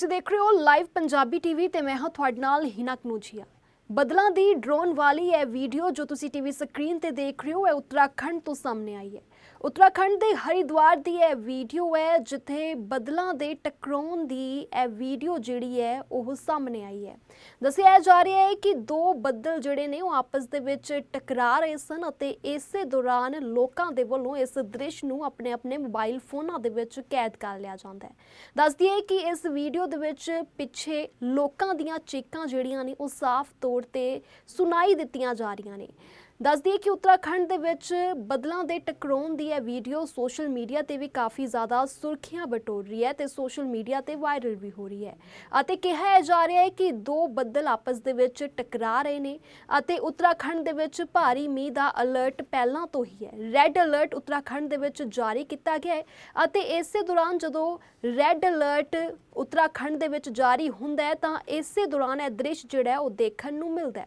ਤੁਸੀਂ ਦੇਖ ਰਹੇ ਹੋ ਲਾਈਵ ਪੰਜਾਬੀ ਟੀਵੀ ਤੇ ਮੈਂ ਹਾਂ ਤੁਹਾਡੇ ਨਾਲ ਹਿਨਾ ਕਨੂਜੀਆ। ਬਦਲਾਂ ਦੀ ਡਰੋਨ ਵਾਲੀ ਇਹ ਵੀਡੀਓ ਜੋ ਤੁਸੀਂ ਟੀਵੀ ਸਕਰੀਨ ਤੇ ਦੇਖ ਰਹੇ ਹੋ, ਇਹ ਉੱਤਰਾਖੰਡ ਤੋਂ ਸਾਹਮਣੇ ਆਈ ਹੈ। ਉੱਤਰਾਖੰਡ ਦੇ ਹਰਿਦੁਆਰ ਦੀ ਇਹ ਵੀਡੀਓ ਹੈ, ਜਿੱਥੇ ਬਦਲਾਂ ਦੇ ਟਕਰਾਉਣ ਦੀ ਇਹ ਵੀਡੀਓ ਜਿਹੜੀ ਹੈ, ਉਹ ਸਾਹਮਣੇ ਆਈ ਹੈ। ਦੱਸਿਆ ਜਾ ਰਿਹਾ ਹੈ ਕਿ ਦੋ ਬੱਦਲ ਜਿਹੜੇ ਨੇ, ਉਹ ਆਪਸ ਦੇ ਵਿੱਚ ਟਕਰਾ ਰਹੇ ਸਨ ਅਤੇ ਇਸੇ ਦੌਰਾਨ ਲੋਕਾਂ ਦੇ ਵੱਲੋਂ ਇਸ ਦ੍ਰਿਸ਼ ਨੂੰ ਆਪਣੇ ਆਪਣੇ ਮੋਬਾਈਲ ਫੋਨਾਂ ਦੇ ਵਿੱਚ ਕੈਦ ਕਰ ਲਿਆ ਜਾਂਦਾ ਹੈ। ਦੱਸ ਦਈਏ ਕਿ ਇਸ ਵੀਡੀਓ ਦੇ ਵਿੱਚ ਪਿੱਛੇ ਲੋਕਾਂ ਦੀਆਂ ਚੀਕਾਂ ਜਿਹੜੀਆਂ ਨੇ, ਉਹ ਸਾਫ਼ ਤੌਰ ਤੇ ਸੁਣਾਈ ਦਿੱਤੀਆਂ ਜਾ ਰਹੀਆਂ ਨੇ। ਦੱਸ ਦਈਏ ਕਿ ਉੱਤਰਾਖੰਡ ਦੇ ਵਿੱਚ ਬਦਲਾਂ ਦੇ ਟਕਰਾਉਣ ਦੀ ਇਹ ਵੀਡੀਓ ਸੋਸ਼ਲ ਮੀਡੀਆ ਤੇ ਵੀ ਕਾਫੀ ਜ਼ਿਆਦਾ ਸੁਰਖੀਆਂ ਬਟੋਰ ਰਹੀ ਹੈ ਤੇ ਸੋਸ਼ਲ ਮੀਡੀਆ ਤੇ ਵਾਇਰਲ ਵੀ ਹੋ ਰਹੀ ਹੈ। ਅਤੇ ਕਿਹਾ ਜਾ ਰਿਹਾ ਹੈ ਕਿ ਦੋ ਬੱਦਲ ਆਪਸ ਦੇ ਵਿੱਚ ਟਕਰਾ ਰਹੇ ਨੇ ਅਤੇ ਉੱਤਰਾਖੰਡ ਦੇ ਵਿੱਚ ਭਾਰੀ ਮੀਂਹ ਦਾ ਅਲਰਟ ਪਹਿਲਾਂ ਤੋਂ ਹੀ ਹੈ। ਰੈੱਡ ਅਲਰਟ ਉੱਤਰਾਖੰਡ ਦੇ ਵਿੱਚ ਜਾਰੀ ਕੀਤਾ ਗਿਆ ਹੈ ਅਤੇ ਇਸੇ ਦੌਰਾਨ ਜਦੋਂ ਰੈੱਡ ਅਲਰਟ ਉੱਤਰਾਖੰਡ ਦੇ ਵਿੱਚ ਜਾਰੀ ਹੁੰਦਾ ਹੈ ਤਾਂ ਇਸੇ ਦੌਰਾਨ ਇਹ ਦ੍ਰਿਸ਼ ਜਿਹੜਾ ਉਹ ਦੇਖਣ ਨੂੰ ਮਿਲਦਾ ਹੈ।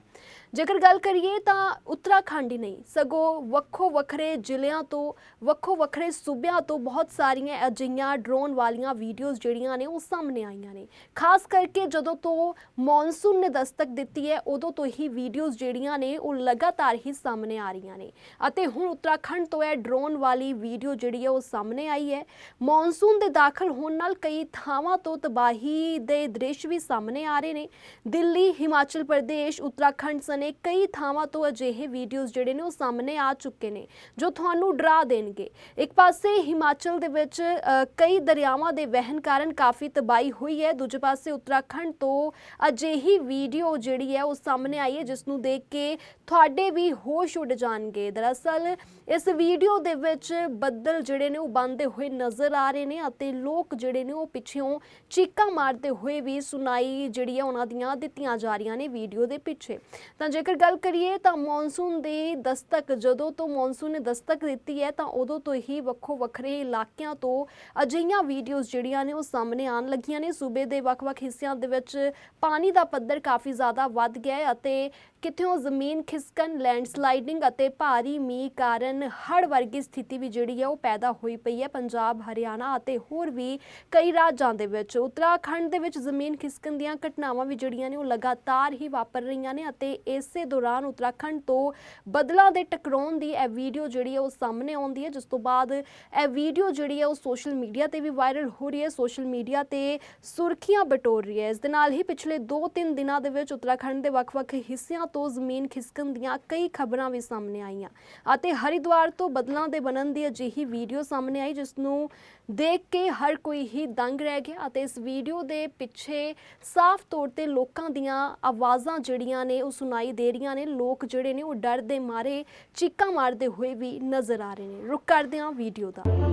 ਜੇਕਰ ਗੱਲ ਕਰੀਏ ਤਾਂ ਉੱਤਰਾਖੰਡ ਹੀ ਨਹੀਂ, ਸਗੋਂ ਵੱਖੋ ਵੱਖਰੇ ਜ਼ਿਲ੍ਹਿਆਂ ਤੋਂ, ਵੱਖੋ ਵੱਖਰੇ ਸੂਬਿਆਂ ਤੋਂ ਬਹੁਤ ਸਾਰੀਆਂ ਅਜਿਹੀਆਂ ਡਰੋਨ ਵਾਲੀਆਂ ਵੀਡੀਓਜ਼ ਜਿਹੜੀਆਂ ਨੇ ਉਹ ਸਾਹਮਣੇ ਆਈਆਂ ਨੇ। ਖਾਸ ਕਰਕੇ ਜਦੋਂ ਤੋਂ ਮੌਨਸੂਨ ਨੇ ਦਸਤਕ ਦਿੱਤੀ ਹੈ, ਉਦੋਂ ਤੋਂ ਹੀ ਵੀਡੀਓਜ਼ ਜਿਹੜੀਆਂ ਨੇ ਉਹ ਲਗਾਤਾਰ ਹੀ ਸਾਹਮਣੇ ਆ ਰਹੀਆਂ ਨੇ। ਅਤੇ ਹੁਣ ਉੱਤਰਾਖੰਡ ਤੋਂ ਇਹ ਡਰੋਨ ਵਾਲੀ ਵੀਡੀਓ ਜਿਹੜੀ ਹੈ ਉਹ ਸਾਹਮਣੇ ਆਈ ਹੈ। ਮੌਨਸੂਨ ਦੇ ਦਾਖਲ ਹੋਣ ਨਾਲ ਕਈ ਥਾਵਾਂ ਤੋਂ ਤਬਾਹੀ ਦੇ ਦ੍ਰਿਸ਼ ਵੀ ਸਾਹਮਣੇ ਆ ਰਹੇ ਨੇ। ਦਿੱਲੀ, ਹਿਮਾਚਲ ਪ੍ਰਦੇਸ਼, ਉੱਤਰਾਖੰਡ ਸਨ ਸਣੇ ਕਈ ਥਾਵਾਂ ਤੋਂ ਅਜਿਹੇ ਵੀਡੀਓਜ਼ ਜਿਹੜੇ ਨੇ ਉਹ ਸਾਹਮਣੇ ਆ ਚੁੱਕੇ ਨੇ, ਜੋ ਤੁਹਾਨੂੰ ਡਰਾ ਦੇਣਗੇ। ਇੱਕ ਪਾਸੇ ਹਿਮਾਚਲ ਦੇ ਵਿੱਚ ਕਈ ਦਰਿਆਵਾਂ ਦੇ ਵਹਿਣ ਕਾਰਨ ਕਾਫੀ ਤਬਾਹੀ ਹੋਈ ਹੈ। ਦੂਜੇ ਪਾਸੇ ਉੱਤਰਾਖੰਡ ਤੋਂ ਅਜਿਹੀ ਵੀਡੀਓ ਜਿਹੜੀ ਹੈ ਉਹ ਸਾਹਮਣੇ ਆਈ ਹੈ, ਜਿਸ ਨੂੰ ਦੇਖ ਕੇ ਤੁਹਾਡੇ ਵੀ ਹੋਸ਼ ਉੱਡ ਜਾਣਗੇ। ਦਰਅਸਲ, ਇਸ ਵੀਡੀਓ ਦੇ ਵਿੱਚ ਬੱਦਲ ਜਿਹੜੇ ਨੇ ਉਹ ਬੰਦੇ ਹੋਏ ਨਜ਼ਰ ਆ ਰਹੇ ਨੇ ਅਤੇ ਲੋਕ ਜਿਹੜੇ ਨੇ ਉਹ ਪਿੱਛੋਂ ਚੀਕਾਂ ਮਾਰਦੇ ਹੋਏ ਵੀ ਸੁਣਾਈ ਜਿਹੜੀ ਹੈ ਉਹਨਾਂ ਦੀਆਂ ਦਿੱਤੀਆਂ ਜਾ ਰਹੀਆਂ ਨੇ ਵੀਡੀਓ ਦੇ ਪਿੱਛੇ। ਤਾਂ ਜੇਕਰ ਗੱਲ ਕਰੀਏ ਤਾਂ ਮੌਨਸੂਨ ਦੀ ਦਸਤਕ, ਜਦੋਂ ਤੋਂ ਮੌਨਸੂਨ ਨੇ ਦਸਤਕ ਦਿੱਤੀ ਹੈ, ਤਾਂ ਉਦੋਂ ਤੋਂ ਹੀ ਵੱਖੋ ਵੱਖਰੇ ਇਲਾਕਿਆਂ ਤੋਂ ਅਜਿਹੀਆਂ ਵੀਡੀਓਜ਼ ਜਿਹੜੀਆਂ ਨੇ ਉਹ ਸਾਹਮਣੇ ਆਉਣ ਲੱਗੀਆਂ ਨੇ। ਸੂਬੇ ਦੇ ਵੱਖ-ਵੱਖ ਹਿੱਸਿਆਂ ਦੇ ਵਿੱਚ ਪਾਣੀ ਦਾ ਪੱਧਰ ਕਾਫੀ ਜ਼ਿਆਦਾ ਵੱਧ ਗਿਆ ਹੈ ਅਤੇ ਕਿਥਿਓਂ ਜ਼ਮੀਨ ਖਿਸਕਣ, ਲੈਂਡਸਲਾਈਡਿੰਗ ਅਤੇ ਭਾਰੀ ਮੀਂਹ ਕਾਰਨ ਹੜ੍ਹ ਵਰਗੀ ਸਥਿਤੀ ਵੀ ਜਿਹੜੀ ਹੈ ਉਹ ਪੈਦਾ ਹੋਈ ਪਈ ਹੈ ਪੰਜਾਬ, ਹਰਿਆਣਾ ਅਤੇ ਹੋਰ ਵੀ ਕਈ ਰਾਜਾਂ ਦੇ ਵਿੱਚ। ਉੱਤਰਾਖੰਡ ਦੇ ਵਿੱਚ ਜ਼ਮੀਨ ਖਿਸਕਣ ਦੀਆਂ ਘਟਨਾਵਾਂ ਵੀ ਜਿਹੜੀਆਂ ਨੇ ਉਹ ਲਗਾਤਾਰ ਹੀ ਵਾਪਰ ਰਹੀਆਂ ਨੇ ਅਤੇ ਇਸ ਇਸੇ ਦੌਰਾਨ ਉੱਤਰਾਖੰਡ ਤੋਂ ਬਦਲਾਂ ਦੇ ਟਕਰਾਉਣ ਦੀ ਇਹ ਵੀਡੀਓ ਜਿਹੜੀ ਹੈ ਉਹ ਸਾਹਮਣੇ ਆਉਂਦੀ ਹੈ, ਜਿਸ ਤੋਂ ਬਾਅਦ ਇਹ ਵੀਡੀਓ ਜਿਹੜੀ ਹੈ ਉਹ ਸੋਸ਼ਲ ਮੀਡੀਆ ਤੇ ਵੀ ਵਾਇਰਲ ਹੋ ਰਹੀ ਹੈ। ਸੋਸ਼ਲ ਮੀਡੀਆ ਤੇ ਸੁਰਖੀਆਂ ਬਟੋਰ ਰਹੀ ਹੈ। ਇਸ ਦੇ ਨਾਲ ਹੀ ਪਿਛਲੇ 2-3 ਦਿਨਾਂ ਦੇ ਵਿੱਚ ਉੱਤਰਾਖੰਡ ਦੇ ਵੱਖ-ਵੱਖ ਹਿੱਸਿਆਂ ਤੋਂ ਜ਼ਮੀਨ ਖਿਸਕਣ ਦੀਆਂ ਕਈ ਖਬਰਾਂ ਵੀ ਸਾਹਮਣੇ ਆਈਆਂ। ਅਤੇ ਹਰਿਦੁਆਰ ਤੋਂ ਬਦਲਾਂ ਦੇ ਬਣਨ ਦੀ ਅਜਿਹੀ ਵੀਡੀਓ ਸਾਹਮਣੇ ਆਈ, ਜਿਸ ਨੂੰ ਦੇਖ ਕੇ ਹਰ ਕੋਈ ਹੀ ਦੰਗ ਰਹਿ ਗਿਆ ਅਤੇ ਇਸ ਵੀਡੀਓ ਦੇ ਪਿੱਛੇ ਸਾਫ਼ ਤੌਰ ਤੇ ਲੋਕਾਂ ਦੀਆਂ ਆਵਾਜ਼ਾਂ ਜਿਹੜੀਆਂ ਨੇ ਉਹ ਸੁਣਾਈ ਦੇ ਰਹੀਆਂ ਨੇ। ਲੋਕ ਜਿਹੜੇ ਨੇ ਉਹ ਡਰ ਦੇ ਮਾਰੇ, ਚੀਕਾਂ ਮਾਰਦੇ ਹੋਏ ਵੀ ਨਜ਼ਰ ਆ ਰਹੇ ਨੇ। ਰੁਕ ਕਰਦੇ ਹਾਂ ਵੀਡੀਓ ਦਾ।